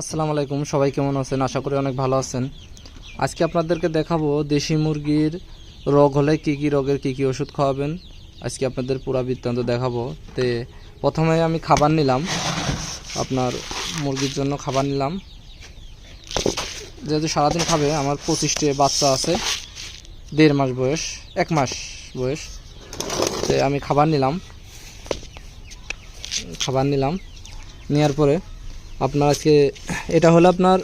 আসসালামু আলাইকুম, সবাই কেমন আছেন? আশা করি অনেক ভালো আছেন। আজকে আপনাদেরকে দেখাবো দেশি মুরগির রোগ হলে কি কি রোগের কি কি ওষুধ খাওয়াবেন। আজকে আপনাদের পুরা বৃত্তান্ত দেখাবো। তে প্রথমে আমি খাবার নিলাম। আপনার মুরগির জন্য খাবার নিলাম। যেহেতু সারাদিন খাবে, আমার পঁচিশটি বাচ্চা আছে। দেড় মাস বয়স, এক মাস বয়স। তে আমি খাবার নিলাম। খাবার নিলাম। নেওয়ার পরে আপনার আজকে, এটা হলো আপনার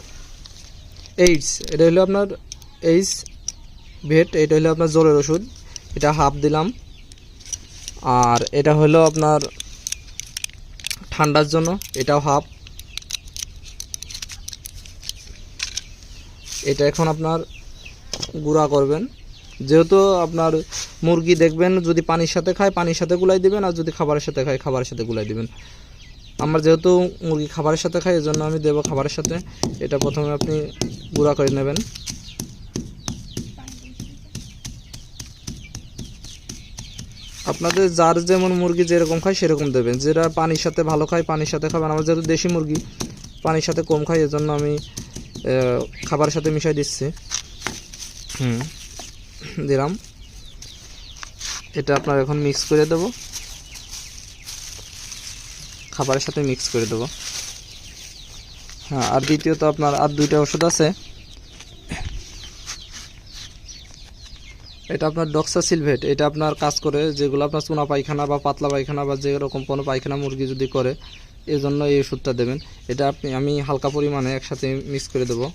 এইডস এটা হলো আপনার এইডস ভেট, এটা হলো আপনার জ্বরের ওষুধ, এটা হাফ দিলাম। আর এটা হলো আপনার ঠান্ডার জন্য, এটাও হাফ এটা এখন আপনার গুঁড়া করবেন। যেহেতু আপনার মুরগি দেখবেন যদি পানির সাথে খায়, পানির সাথে গুলাই দিবেন, আর যদি খাবারের সাথে খায়, খাবারের সাথে গুলাই দিবেন। আমার যেহেতু মুরগি খাবারের সাথে খাই, এজন্য আমি দেবো খাবারের সাথে। এটা প্রথমে আপনি গুঁড়া করে নেবেন। আপনাদের যার যেমন মুরগি যেরকম খায়, সেরকম দেবেন। যেটা পানির সাথে ভালো খায়, পানির সাথে খাবেন। আমার যেহেতু দেশি মুরগি, পানির সাথে কম খাই, এজন্য আমি খাবারের সাথে মিশাই দিচ্ছি। হুম, দিলাম। এটা আপনার এখন মিক্স করে দেবো। খাবারের সাথে মিক্স করে দেবো। হ্যাঁ আর দ্বিতীয়ত আপনার আর দুইটা ওষুধ আছে। এটা আপনার ডক্সা সিলভেট এটা আপনার কাজ করে যেগুলো আপনার চুনা পায়খানা বা পাতলা পায়খানা বা যেরকম কোনো পায়খানা মুরগি যদি করে এই জন্য এই ওষুধটা দেবেন। এটা আপনি, আমি হালকা পরিমাণে একসাথে মিক্স করে দেবো।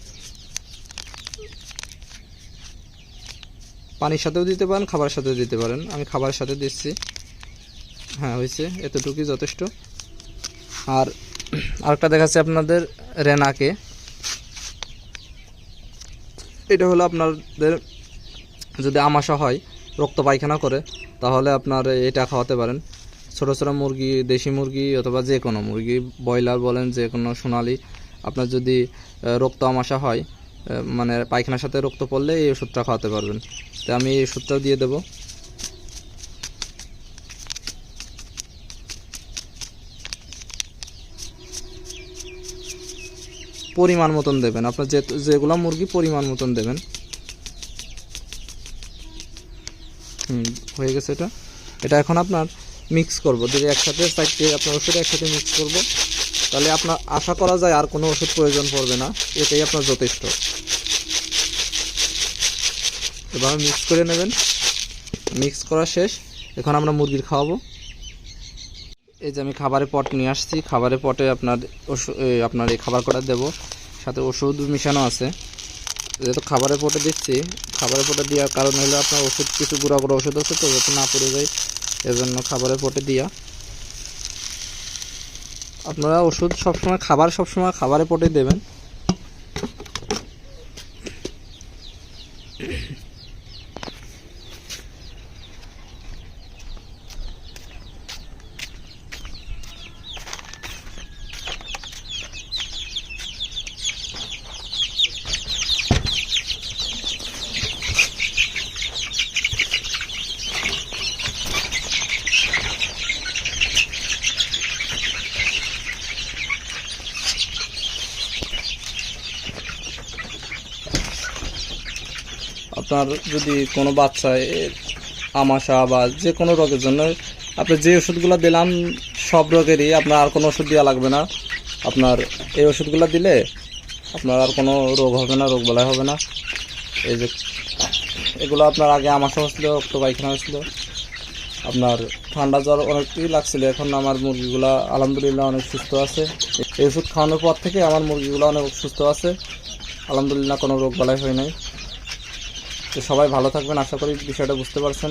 পানির সাথেও দিতে পারেন, খাবারের সাথেও দিতে পারেন। আমি খাবারের সাথে দিচ্ছি। হ্যাঁ হয়েছে। এতটুকুই যথেষ্ট। আর আরেকটা দেখাচ্ছে আপনাদের রেনাকে। এটা হলো আপনাদের যদি আমাশা হয়, রক্ত পায়খানা করে, তাহলে আপনার এটা খাওয়াতে পারেন। ছোটো ছোটো মুরগি, দেশি মুরগি অথবা যে কোনো মুরগি, ব্রয়লার বলেন, যে কোনো সোনালি, আপনার যদি রক্ত আমাশা হয় মানে পায়খানার সাথে রক্ত পড়লে এই ওষুধটা খাওয়াতে পারবেন। তো আমি এই ওষুধটাও দিয়ে দেবো। পরিমাণ মতন দেবেন। আপনার যে যেগুলো মুরগি পরিমাণ মতন দেবেন। হুম, হয়ে গেছে এটা। এটা এখন আপনার মিক্স করব। যদি একসাথে চারটে আপনার ওষুধ একসাথে মিক্স করব, তাহলে আপনার আশা করা যায় আর কোনো ওষুধ প্রয়োজন পড়বে না। এটাই আপনার যথেষ্ট। এবার মিক্স করে নেবেন। মিক্স করা শেষ। এখন আমরা মুরগির খাওয়াবো। এই যে আমি খাবারের পট নিয়ে আসছি। খাবারের পটে আপনার আপনার এই খাবার কটা দেবো, সাথে ওষুধ মিশানো আছে। যেহেতু খাবারের পটে দিচ্ছি, খাবারের পটে দেওয়ার কারণ হলো আপনার ওষুধ কিছু গুঁড়া গুঁড়া ওষুধ আছে তো, যাতে না পড়ে যায়। এজন্য খাবারের পটে দিয়া। আপনারা ওষুধ সবসময়, খাবার সবসময় খাবারের পটে দেবেন। আপনার যদি কোনো বাচ্চায় আমাশা বা যে কোনো রোগের জন্য আপনি যে ওষুধগুলো দিলাম, সব রোগেরই আপনার আর কোনো ওষুধ দেওয়া লাগবে না। আপনার এই ওষুধগুলো দিলে আপনার আর কোনো রোগ হবে না, রোগ বলা হবে না। এই যে এগুলো আপনার আগে আমাশা হচ্ছিল রক্ত পায়খানা হচ্ছিল আপনার ঠান্ডা জ্বর অনেকটাই লাগছিল, এখন আমার মুরগিগুলা আলহামদুলিল্লাহ অনেক সুস্থ আছে। এই ওষুধ খাওয়ানোর পর থেকে আমার মুরগিগুলো অনেক সুস্থ আছে। আলহামদুলিল্লাহ কোনো রোগ বালাই হয় নাই। তো সবাই ভালো থাকবেন আশা করি বিষয়টা বুঝতে পারছেন।